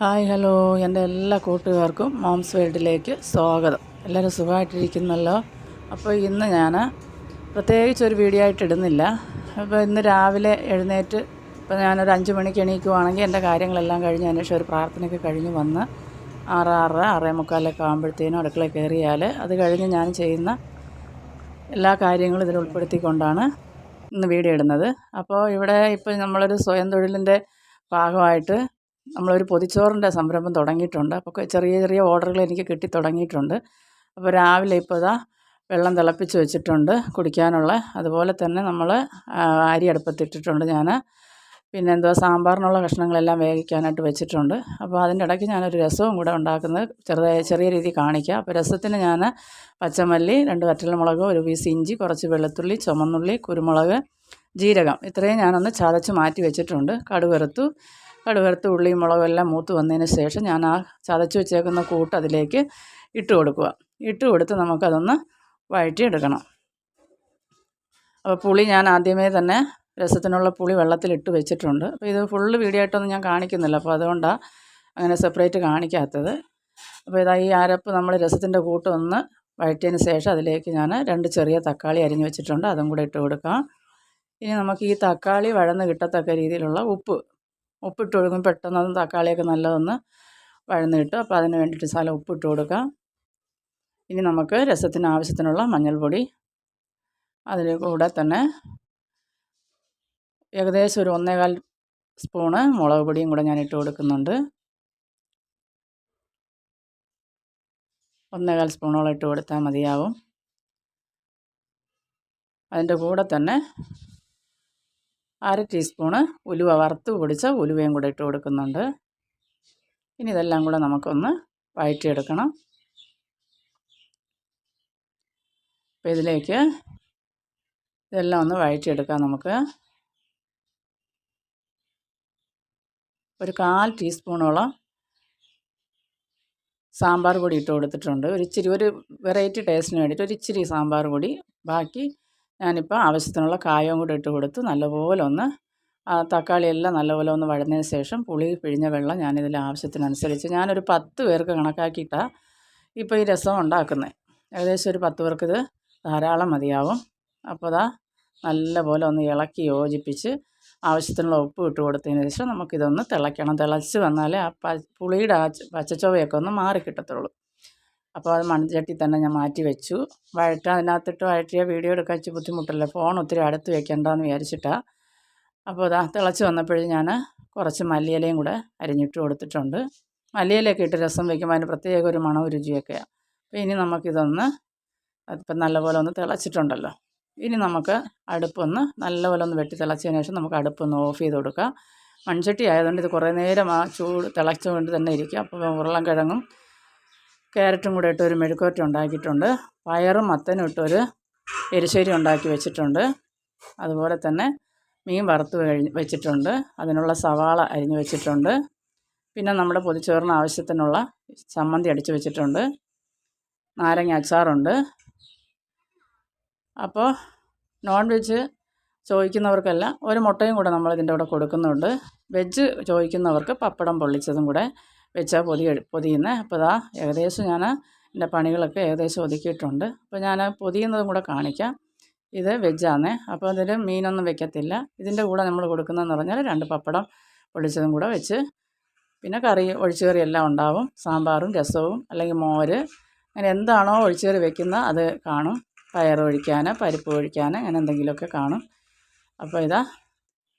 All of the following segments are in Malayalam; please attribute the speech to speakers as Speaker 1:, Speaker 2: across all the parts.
Speaker 1: Hi hello. എന്റെ എല്ലാ കൂട്ടുകാർക്കും മോംസ് വേൾഡിലേക്ക് സ്വാഗതം. എല്ലാവരും സുഖമായിട്ടിരിക്കുന്നല്ലോ? അപ്പോൾ ഇന്ന് ഞാൻ പ്രത്യേകിച്ച് ഒരു വീഡിയോ ആയിട്ട് ഇടുന്നില്ല. അപ്പോൾ ഇന്ന് രാവിലെ എഴുന്നേറ്റ് ഇപ്പോൾ ഞാനൊരു അഞ്ച് മണിക്ക് എണീക്കുവാണെങ്കിൽ എന്റെ കാര്യങ്ങളെല്ലാം കഴിഞ്ഞ് അതിന് ഒരു പ്രാർത്ഥനയൊക്കെ കഴിഞ്ഞ് വന്ന് ആറ് ആറ് ആറേ മുക്കാലൊക്കെ ആകുമ്പോഴത്തേനും അടുക്കള കയറിയാൽ അത് കഴിഞ്ഞ് ഞാൻ ചെയ്യുന്ന എല്ലാ കാര്യങ്ങളും ഇതിൽ ഉൾപ്പെടുത്തിക്കൊണ്ടാണ് ഇന്ന് വീഡിയോ ഇടുന്നത്. അപ്പോൾ ഇവിടെ ഇപ്പോൾ നമ്മളൊരു സ്വയം തൊഴിലിന്റെ ഭാഗമായിട്ട് നമ്മളൊരു പൊതിച്ചോറിന്റെ സംരംഭം തുടങ്ങിയിട്ടുണ്ട്. അപ്പോൾ ചെറിയ ചെറിയ ഓർഡറുകൾ എനിക്ക് കിട്ടി തുടങ്ങിയിട്ടുണ്ട്. അപ്പോൾ രാവിലെ ഇപ്പോൾ ഇതാ വെള്ളം തിളപ്പിച്ച് വെച്ചിട്ടുണ്ട് കുടിക്കാനുള്ള. അതുപോലെ തന്നെ നമ്മൾ അരി അടുപ്പത്തിട്ടിട്ടുണ്ട് ഞാൻ. പിന്നെ എന്തോ സാമ്പാറിനുള്ള കഷ്ണങ്ങളെല്ലാം വേവിക്കാനായിട്ട് വെച്ചിട്ടുണ്ട്. അപ്പോൾ അതിന്റെ ഇടയ്ക്ക് ഞാനൊരു രസവും കൂടെ ഉണ്ടാക്കുന്നത് ചെറുതായ ചെറിയ രീതിയിൽ കാണിക്കുക അപ്പോൾ രസത്തിന് ഞാൻ പച്ചമല്ലി രണ്ട് വറ്റൽമുളക് ഒരു പീസ് ഇഞ്ചി കുറച്ച് വെളുത്തുള്ളി ചുമന്നുള്ളി കുരുമുളക് ജീരകം. ഇത്രയും ഞാനൊന്ന് ചതച്ച് മാറ്റി വെച്ചിട്ടുണ്ട്. കടുകറുത്തു കടുകറുത്ത് ഉള്ളിയും മുളകും എല്ലാം മൂത്ത് വന്നതിന് ശേഷം ഞാൻ ആ ചതച്ച് വെച്ചേക്കുന്ന കൂട്ട് അതിലേക്ക് ഇട്ട് കൊടുക്കുക. ഇട്ട് കൊടുത്ത് നമുക്കതൊന്ന് വഴറ്റിയെടുക്കണം. അപ്പോൾ പുളി ഞാൻ ആദ്യമേ തന്നെ രസത്തിനുള്ള പുളി വെള്ളത്തിലിട്ട് വെച്ചിട്ടുണ്ട്. അപ്പോൾ ഇത് ഫുള്ള് വീഡിയോ ആയിട്ടൊന്നും ഞാൻ കാണിക്കുന്നില്ല. അപ്പോൾ അതുകൊണ്ടാണ് അങ്ങനെ സെപ്പറേറ്റ് കാണിക്കാത്തത്. അപ്പോൾ ഇതായി ഈ അരപ്പ് നമ്മൾ രസത്തിന്റെ കൂട്ട് ഒന്ന് വഴറ്റിയതിന് ശേഷം അതിലേക്ക് ഞാൻ രണ്ട് ചെറിയ തക്കാളി അരിഞ്ഞ് വെച്ചിട്ടുണ്ട്. അതും കൂടെ ഇട്ട് കൊടുക്കാം. ഇനി നമുക്ക് ഈ തക്കാളി വഴന്ന് കിട്ടത്തക്ക രീതിയിലുള്ള ഉപ്പ് ഉപ്പിട്ട് കൊടുക്കും പെട്ടെന്ന് അത് തക്കാളിയൊക്കെ നല്ലതൊന്ന് വഴന്ന് കിട്ടും അപ്പോൾ അതിന് വേണ്ടിയിട്ട് സ്ഥലം ഉപ്പിട്ട് കൊടുക്കാം. ഇനി നമുക്ക് രസത്തിന് ആവശ്യത്തിനുള്ള മഞ്ഞൾപ്പൊടി അതിൽ കൂടെ തന്നെ ഏകദേശം ഒരു ഒന്നേകാൽ സ്പൂണ് മുളക് പൊടിയും കൂടെ ഞാൻ ഇട്ട് കൊടുക്കുന്നുണ്ട്. ഒന്നേകാൽ സ്പൂണോളം ഇട്ട് കൊടുത്താൽ മതിയാവും. അതിന്റെ കൂടെ തന്നെ അര ടീസ്പൂണ് ഉലുവ വറുത്ത് പൊടിച്ച ഉലുവയും കൂടെ ഇട്ട് കൊടുക്കുന്നുണ്ട്. ഇനി ഇതെല്ലാം കൂടെ നമുക്കൊന്ന് വഴറ്റിയെടുക്കണം. അപ്പോൾ ഇതിലേക്ക് ഇതെല്ലാം ഒന്ന് വഴറ്റിയെടുക്കാം നമുക്ക്. ഒരു കാൽ ടീസ്പൂണോളം സാമ്പാർ പൊടി ഇട്ട് കൊടുത്തിട്ടുണ്ട്. ഒരു ഇച്ചിരി ഒരു വെറൈറ്റി ടേസ്റ്റിന് വേണ്ടിയിട്ട് ഒരു ഇച്ചിരി സാമ്പാർ പൊടി ബാക്കി ഞാനിപ്പോൾ ആവശ്യത്തിനുള്ള കായവും കൂടെ ഇട്ട് കൊടുത്ത് നല്ലപോലെ ഒന്ന് തക്കാളിയെല്ലാം നല്ലപോലെ ഒന്ന് വഴന്നതിന് ശേഷം പുളി പിഴിഞ്ഞ വെള്ളം ഞാനിതിൽ ആവശ്യത്തിനനുസരിച്ച് ഞാനൊരു പത്ത് പേർക്ക് കണക്കാക്കിയിട്ടാണ് ഇപ്പോൾ ഈ രസം ഉണ്ടാക്കുന്നത് ഏകദേശം ഒരു പത്ത് പേർക്ക് ഇത് ധാരാളം മതിയാവും. അപ്പോൾ അതാ നല്ലപോലെ ഒന്ന് ഇളക്കി യോജിപ്പിച്ച് ആവശ്യത്തിനുള്ള ഉപ്പ് ഇട്ട് കൊടുത്തതിന് ശേഷം നമുക്കിതൊന്ന് തിളയ്ക്കണം. തിളച്ച് വന്നാലേ ആ പുളിയുടെ ആ പച്ചച്ചുവയൊക്കെ ഒന്ന് മാറി കിട്ടത്തുള്ളൂ അപ്പോൾ അത് മൺചട്ടി തന്നെ ഞാൻ മാറ്റി വെച്ചു. വഴറ്റാൻ അതിനകത്തിട്ട് വഴറ്റിയ വീഡിയോ എടുക്കാൻ വെച്ച് ബുദ്ധിമുട്ടല്ലേ? ഫോൺ ഒത്തിരി അടുത്ത് വെക്കേണ്ടെന്ന് വിചാരിച്ചിട്ടാണ് അപ്പോൾ അതാ തിളച്ച് വന്നപ്പോഴും ഞാൻ കുറച്ച് മല്ലിയിലയും കൂടെ അരിഞ്ഞിട്ട് കൊടുത്തിട്ടുണ്ട്. മല്ലിയിലയൊക്കെ ഇട്ട് രസം വയ്ക്കുമ്പോൾ അതിന് പ്രത്യേക ഒരു മണവും രുചിയൊക്കെയാണ് അപ്പോൾ ഇനി നമുക്കിതൊന്ന് അതിപ്പം നല്ലപോലെ ഒന്ന് തിളച്ചിട്ടുണ്ടല്ലോ. ഇനി നമുക്ക് അടുപ്പൊന്ന് നല്ലപോലെ ഒന്ന് വെട്ടി തിളച്ചതിന് ശേഷം നമുക്ക് അടുപ്പൊന്ന് ഓഫ് ചെയ്ത് കൊടുക്കാം. മൺചട്ടി ആയതുകൊണ്ട് ഇത് കുറേ നേരം ആ ചൂട് തിളച്ചുകൊണ്ട് തന്നെ ഇരിക്കുക അപ്പോൾ ഉരുളൻ കിഴങ്ങും ക്യാരറ്റും കൂടെ ഇട്ടൊരു മെഴുക്കുവരട്ടി ഉണ്ടാക്കിയിട്ടുണ്ട്. പയറും മത്തനും ഇട്ടൊരു എരിശ്ശേരി ഉണ്ടാക്കി വെച്ചിട്ടുണ്ട്. അതുപോലെ തന്നെ മീൻ വറുത്ത് കഴിഞ്ഞ് വെച്ചിട്ടുണ്ട്. അതിനുള്ള സവാള അരിഞ്ഞ് വെച്ചിട്ടുണ്ട്. പിന്നെ നമ്മുടെ പൊതിച്ചോറിന് ആവശ്യത്തിനുള്ള ചമ്മന്തി അടിച്ച് വെച്ചിട്ടുണ്ട്. നാരങ്ങ അച്ചാറുണ്ട്. അപ്പോൾ നോൺ വെജ് ചോദിക്കുന്നവർക്കെല്ലാം ഒരു മുട്ടയും കൂടെ നമ്മളിതിന്റെ കൂടെ കൊടുക്കുന്നുണ്ട്. വെജ് ചോദിക്കുന്നവർക്ക് പപ്പടം പൊള്ളിച്ചതും കൂടെ വെച്ചാൽ പൊതി പൊതിയുന്നത് അപ്പോൾ ഇതാ ഏകദേശം ഞാൻ എന്റെ പണികളൊക്കെ ഏകദേശം ഒതുക്കിയിട്ടുണ്ട്. അപ്പോൾ ഞാൻ പൊതിയുന്നതും കൂടെ കാണിക്കാം. ഇത് വെജാന്നേ. അപ്പോൾ അതിൽ മീനൊന്നും വെക്കത്തില്ല. ഇതിന്റെ കൂടെ നമ്മൾ കൊടുക്കുന്നതെന്ന് പറഞ്ഞാൽ രണ്ട് പപ്പടം ഒഴിച്ചതും കൂടെ വെച്ച് പിന്നെ കറി ഒഴിച്ചുകറി എല്ലാം ഉണ്ടാവും. സാമ്പാറും രസവും അല്ലെങ്കിൽ മോര്. അങ്ങനെ എന്താണോ ഒഴിച്ചുകറി വെക്കുന്നത് അത് കാണും. പയർ ഒഴിക്കാൻ പരിപ്പ് ഒഴിക്കാൻ അങ്ങനെ എന്തെങ്കിലുമൊക്കെ കാണും. അപ്പോൾ ഇതാ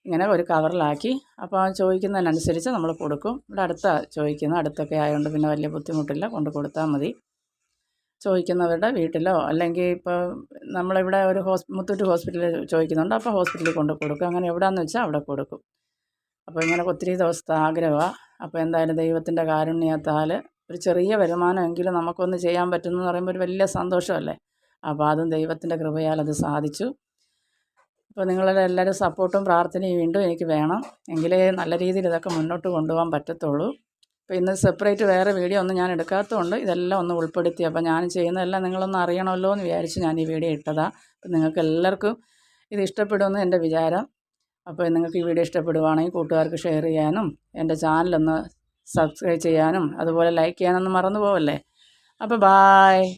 Speaker 1: ഇങ്ങനെ ഒരു കവറിലാക്കി. അപ്പോൾ ചോദിക്കുന്നതിനനുസരിച്ച് നമ്മൾ കൊടുക്കും. ഇവിടെ അടുത്ത ചോദിക്കുന്നത് അടുത്തൊക്കെ ആയതുകൊണ്ട് പിന്നെ വലിയ ബുദ്ധിമുട്ടില്ല. കൊണ്ട് കൊടുത്താൽ മതി. ചോദിക്കുന്നവരുടെ വീട്ടിലോ അല്ലെങ്കിൽ ഇപ്പോൾ നമ്മളിവിടെ ഒരു ഹോസ് മുത്തൂറ്റ് ഹോസ്പിറ്റലിൽ ചോദിക്കുന്നുണ്ട്. അപ്പോൾ ഹോസ്പിറ്റലിൽ കൊണ്ട് കൊടുക്കും. അങ്ങനെ എവിടെയാണെന്ന് വെച്ചാൽ അവിടെ കൊടുക്കും. അപ്പോൾ ഇങ്ങനെ ഒത്തിരി ദിവസത്തെ ആഗ്രഹമാണ് അപ്പോൾ എന്തായാലും ദൈവത്തിന്റെ കാരുണ്യത്താൽ ഒരു ചെറിയ വരുമാനമെങ്കിലും നമുക്കൊന്ന് ചെയ്യാൻ പറ്റുന്നു എന്ന് പറയുമ്പോൾ ഒരു വലിയ സന്തോഷമല്ലേ? അപ്പോൾ അതും ദൈവത്തിന്റെ കൃപയാൽ അത് സാധിച്ചു. അപ്പോൾ നിങ്ങളുടെ എല്ലാവരും സപ്പോർട്ടും പ്രാർത്ഥനയും വീണ്ടും എനിക്ക് വേണം. എങ്കിലേ നല്ല രീതിയിൽ ഇതൊക്കെ മുന്നോട്ട് കൊണ്ടുപോകാൻ പറ്റത്തുള്ളൂ. അപ്പോൾ ഇന്ന് സെപ്പറേറ്റ് വേറെ വീഡിയോ ഒന്നും ഞാൻ എടുക്കാത്തതുകൊണ്ട് ഇതെല്ലാം ഒന്ന് ഉൾപ്പെടുത്തി. അപ്പോൾ ഞാൻ ചെയ്യുന്നതെല്ലാം നിങ്ങളൊന്ന് അറിയണമല്ലോ എന്ന് വിചാരിച്ച് ഞാൻ ഈ വീഡിയോ ഇട്ടതാണ് അപ്പോൾ നിങ്ങൾക്ക് എല്ലാവർക്കും ഇത് ഇഷ്ടപ്പെടുമെന്ന് എന്റെ വിചാരം. അപ്പോൾ നിങ്ങൾക്ക് ഈ വീഡിയോ ഇഷ്ടപ്പെടുവാണെങ്കിൽ കൂട്ടുകാർക്ക് ഷെയർ ചെയ്യാനും എന്റെ ചാനലൊന്ന് സബ്സ്ക്രൈബ് ചെയ്യാനും അതുപോലെ ലൈക്ക് ചെയ്യാനൊന്നും മറന്നു പോവല്ലേ? അപ്പോൾ ബായ്.